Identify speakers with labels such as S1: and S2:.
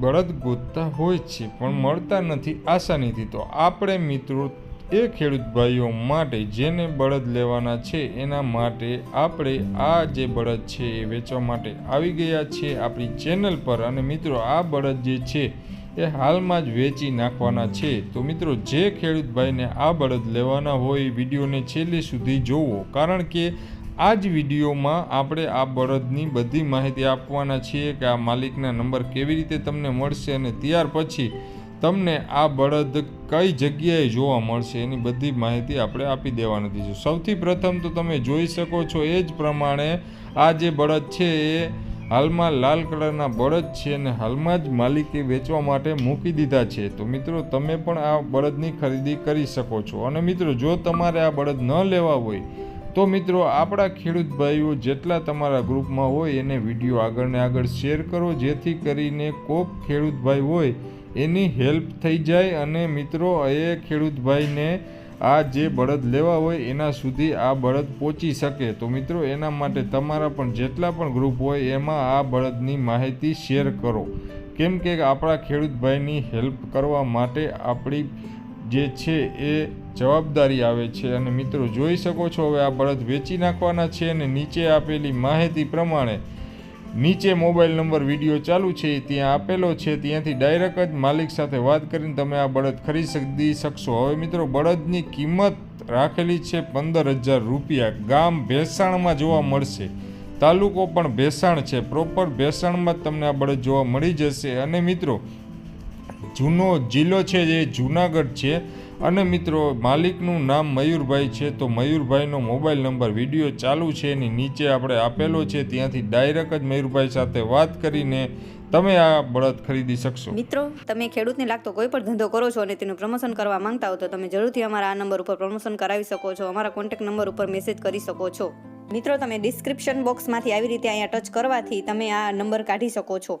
S1: બળદ ગોતતા હોય છે, પણ મળતા નથી આસાનીથી. તો આપણે મિત્રો એ ખેડૂત ભાઈઓ માટે જેને બળદ લેવાના છે, એના માટે આપણે આ જે બળદ છે એ વેચવા માટે આવી ગયા છે આપણી ચેનલ પર. અને મિત્રો, આ બળદ જે છે એ હાલમાં જ વેચી નાખવાના છે. તો મિત્રો, જે ખેડૂત ભાઈને આ બળદ લેવાના હોય વિડીયોને છેલ્લે સુધી જોવો. કારણ કે આ જ વિડીયોમાં આપણે આ બળદની બધી માહિતી આપવાના છીએ કે આ માલિકના નંબર કેવી રીતે તમને મળશે અને ત્યાર પછી તમને આ બળદ કઈ જગ્યાએ જોવા મળશે એની બધી માહિતી આપણે આપી દેવાની છે સૌથી પ્રથમ તો તમે જોઈ શકો છો એ જ પ્રમાણે આ જે બળદ છે એ હાલમાં લાલ કલરના બળદ છે અને હાલમાં જ માલિકે વેચવા માટે મૂકી દીધા છે. તો મિત્રો, તમે પણ આ બળદની ખરીદી કરી શકો છો. અને મિત્રો, જો તમારે આ બળદ ન લેવા હોય તો મિત્રો, આપણા ખેડૂત ભાઈઓ જેટલા તમારા ગ્રુપમાં હોય, એને વીડિયો આગળને આગળ શેર કરો, જેથી કરીને કોક ખેડૂત ભાઈ હોય, એની હેલ્પ થઈ જાય અને મિત્રો, એ ખેડૂત ભાઈને આ જે બળદ લેવા હોય, એના સુધી આ બળદ પહોંચી શકે. તો મિત્રો, એના માટે તમારા પણ જેટલા પણ ગ્રુપ હોય, એમાં આ બળદની માહિતી શેર કરો. કેમ કે આપણા ખેડૂત ભાઈની હેલ્પ કરવા માટે આપણી જે છે એ જવાબદારી આવે છે. અને મિત્રો, જોઈ શકો છો, હવે આ બળદ વેચી નાખવાના છે અને નીચે આપેલી માહિતી પ્રમાણે નીચે મોબાઈલ નંબર વીડિયો ચાલુ છે, ત્યાં આપેલો છે. ત્યાંથી ડાયરેક્ટ જ માલિક સાથે વાત કરીને તમે આ બળદ ખરીદી શકશો. હવે મિત્રો, બળદની કિંમત રાખેલી છે પંદર હજાર રૂપિયા. ગામ ભેસાણમાં જોવા મળશે. તાલુકો પણ ભેસાણ છે. પ્રોપર ભેસાણમાં જ તમને આ બળદ જોવા મળી જશે. અને મિત્રો જૂનો જિલ્લો છે જે જુનાગઢ છે. અને મિત્રો, માલિકનું નામ મયુરભાઈ છે. તો મયુરભાઈનો મોબાઈલ નંબર વીડિયો ચાલુ છે, એની નીચે આપણે આપેલો છે. ત્યાંથી ડાયરેક્ટ જ મયુરભાઈ સાથે વાત કરીને તમે આ બળદ ખરીદી શકશો.
S2: મિત્રો, તમે ખેડૂતને લાગતો કોઈ પણ ધંધો કરો છો અને તેનું પ્રમોશન કરવા માંગતા હો, તો તમે જરૂરથી અમારા આ નંબર ઉપર પ્રમોશન કરાવી શકો છો. અમારા કોન્ટેક્ટ નંબર ઉપર મેસેજ કરી શકો છો. મિત્રો, તમે ડિસ્ક્રિપ્શન બોક્સમાંથી આવી રીતે અહીંયા ટચ કરવાથી તમે આ નંબર કાઢી શકો છો.